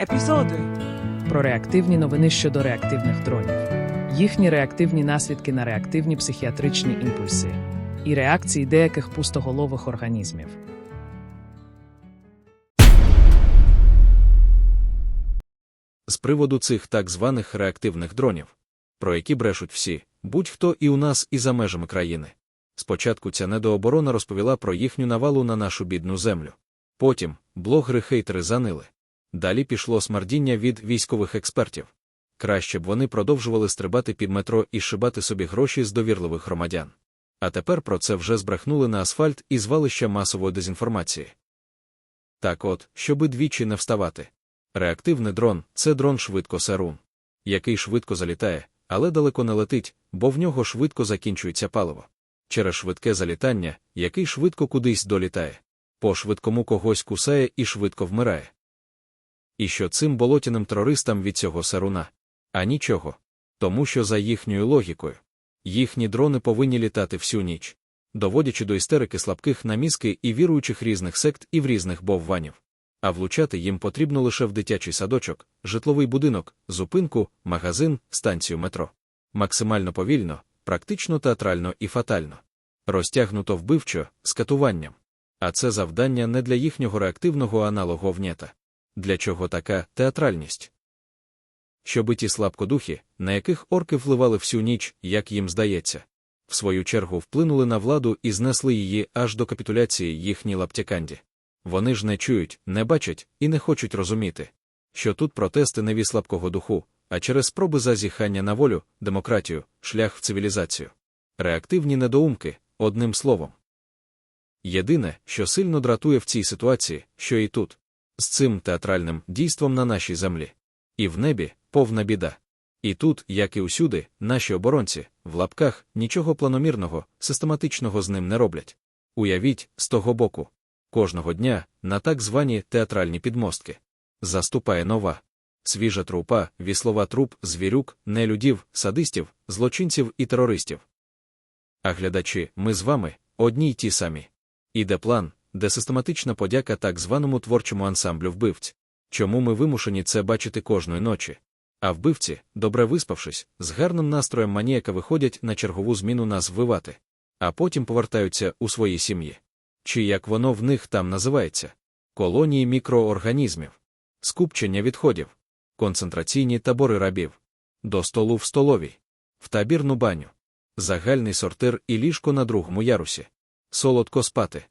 Епізоди. Про реактивні новини щодо реактивних дронів, їхні реактивні наслідки на реактивні психіатричні імпульси і реакції деяких пустоголових організмів. з приводу цих так званих реактивних дронів, про які брешуть всі, будь-хто і у нас, і за межами країни. Спочатку ця недооборона розповіла про їхню навалу на нашу бідну землю. Потім блогери-хейтери занили. Далі пішло смардіння від військових експертів. Краще б вони продовжували стрибати під метро і шибати собі гроші з довірливих громадян. А тепер про це вже збрехнули на асфальт і звалища масової дезінформації. Так от, щоби двічі не вставати. Реактивний дрон це дрон швидко Серун, який швидко залітає, але далеко не летить, бо в нього швидко закінчується паливо. Через швидке залітання, який швидко кудись долітає, по швидкому когось кусає і швидко вмирає. І що цим болотяним терористам від цього саруна? А нічого. Тому що за їхньою логікою, їхні дрони повинні літати всю ніч, доводячи до істерики слабких на мізки і віруючих різних сект і в різних бовванів а влучати їм потрібно лише в дитячий садочок, житловий будинок, зупинку, магазин, станцію метро. Максимально повільно, практично театрально і фатально. Розтягнуто вбивчо, з катуванням. А це завдання не для їхнього реактивного аналогу внєта. Для чого така театральність? Щоби ті слабкодухи, на яких орки вливали всю ніч, як їм здається, в свою чергу вплинули на владу і знесли її аж до капітуляції їхній лаптяканді. Вони ж не чують, не бачать і не хочуть розуміти, що тут протести не від слабкого духу, а через спроби зазіхання на волю, демократію, шлях в цивілізацію. Реактивні недоумки, одним словом. Єдине, що сильно дратує в цій ситуації, що і тут, з цим театральним дійством на нашій землі. І в небі повна біда. І тут, як і усюди, наші оборонці, в лапках, нічого планомірного, систематичного з ним не роблять. Уявіть, з того боку, Кожного дня на так звані театральні підмостки заступає нова, свіжа трупа, віслова труп, звірюк, нелюдів, садистів, злочинців і терористів. А глядачі, ми з вами одні й ті самі. Іде план, де систематична подяка так званому творчому ансамблю вбивць. Чому ми вимушені це бачити кожної ночі? А вбивці, добре виспавшись, з гарним настроєм маніяка виходять на чергову зміну нас вбивати, а потім повертаються у свої сім'ї. Чи як воно в них там називається, колонії мікроорганізмів, скупчення відходів, концентраційні табори рабів, до столу в столовій, в табірну баню, загальний сортир і ліжко на другому ярусі, солодко спати,